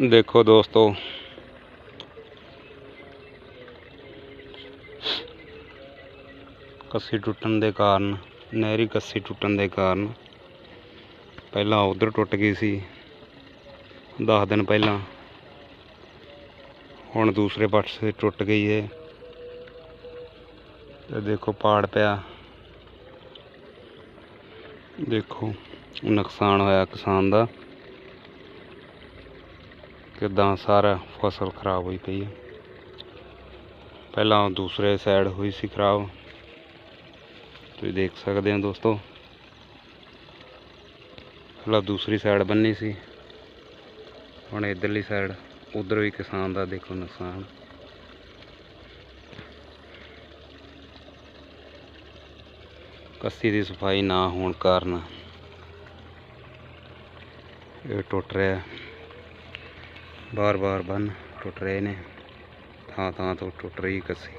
ਦੇਖੋ ਦੋਸਤੋ। ਕੱਸੀ ਟੁੱਟਣ ਦੇ ਕਾਰਨ, ਨਹਿਰੀ ਕੱਸੀ ਟੁੱਟਣ ਦੇ ਕਾਰਨ ਪਹਿਲਾਂ ਉਧਰ ਟੁੱਟ ਗਈ ਸੀ। 10 ਦਿਨ ਪਹਿਲਾਂ ਹੁਣ ਦੂਸਰੇ ਪਾਸੇ ਟੁੱਟ ਗਈ ਹੈ ਤੇ ਦੇਖੋ ਪਾੜ ਪਿਆ। ਦੇਖੋ ਨੁਕਸਾਨ ਹੋਇਆ ਕਿਸਾਨ ਦਾ। ਕਿਦਾਂ ਸਾਰਾ ਫਸਲ ਖਰਾਬ ਹੋਈ ਪਈ ਹੈ ਪਹਿਲਾਂ ਦੂਸਰੇ ਸਾਈਡ ਹੋਈ ਸੀ ਖਰਾਬ। ਤੁਸੀਂ ਦੇਖ ਸਕਦੇ ਹੋ ਦੋਸਤੋ। ਪਹਿਲਾਂ ਦੂਸਰੀ ਸਾਈਡ ਬੰਨੀ ਸੀ। ਹੁਣ ਇਧਰਲੀ ਸਾਈਡ ਉਧਰ ਵੀ ਕਿਸਾਨ ਦਾ ਦੇਖੋ ਨੁਕਸਾਨ। ਕੱਸੀ ਦੀ ਸਫ਼ਾਈ ਨਾ ਹੋਣ ਕਾਰਨ ਇਹ ਟੁੱਟ ਰਿਹਾ। ਬਾਰ-ਬਾਰ ਬੰਨ ਟੁੱਟ ਰਹੇ ਨੇ, ਥਾਂ ਥਾਂ ਤੋਂ ਟੁੱਟ ਰਹੀ ਕੱਸੀ।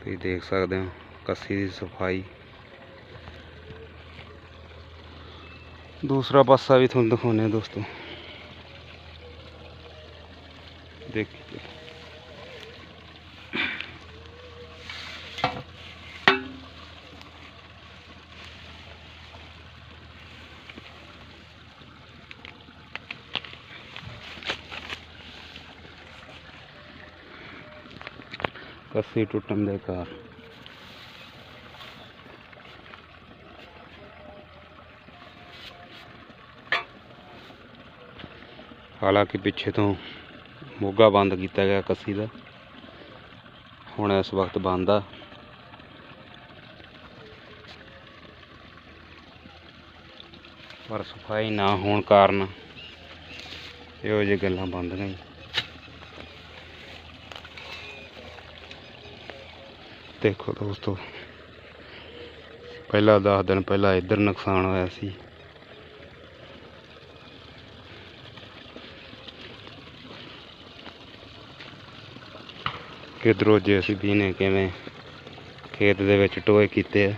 ਤੁਸੀਂ ਦੇਖ ਸਕਦੇ ਹੋ ਕੱਸੀ ਦੀ ਸਫ਼ਾਈ। ਦੂਸਰਾ ਪਾਸਾ ਵੀ ਤੁਹਾਨੂੰ ਦਿਖਾਉਂਦੇ ਦੋਸਤੋ। ਦੇਖੀਏ ਕੱਸੀ ਟੁੱਟਣ ਦੇ ਕਾਰਨ ਹਾਲਾਂਕਿ ਪਿੱਛੇ ਤੋਂ ਮੋਗਾ ਬੰਦ ਕੀਤਾ ਗਿਆ ਕੱਸੀ ਦਾ। ਹੁਣ ਇਸ ਵਕਤ ਬੰਦ ਆ। ਪਰ ਸਫ਼ਾਈ ਨਾ ਹੋਣ ਕਾਰਨ ਇਹੋ ਜਿਹੀ ਗੱਲਾਂ ਬੰਦ ਗਈਆਂ ਦੇਖੋ ਦੋਸਤੋ, ਪਹਿਲਾਂ 10 ਦਿਨ ਪਹਿਲਾਂ ਇੱਧਰ ਨੁਕਸਾਨ ਹੋਇਆ ਸੀ। ਕਿਧਰੋਂ ਜੇਸੀਬੀ ਨੇ ਕਿਵੇਂ ਖੇਤ ਦੇ ਵਿੱਚ ਟੋਏ ਕੀਤੇ ਆ।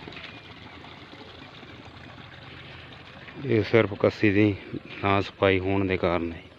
ਇਹ ਸਿਰਫ ਕੱਸੀ ਦੀ ਨਾ ਸਫ਼ਾਈ ਹੋਣ ਦੇ ਕਾਰਨ ਹੈ।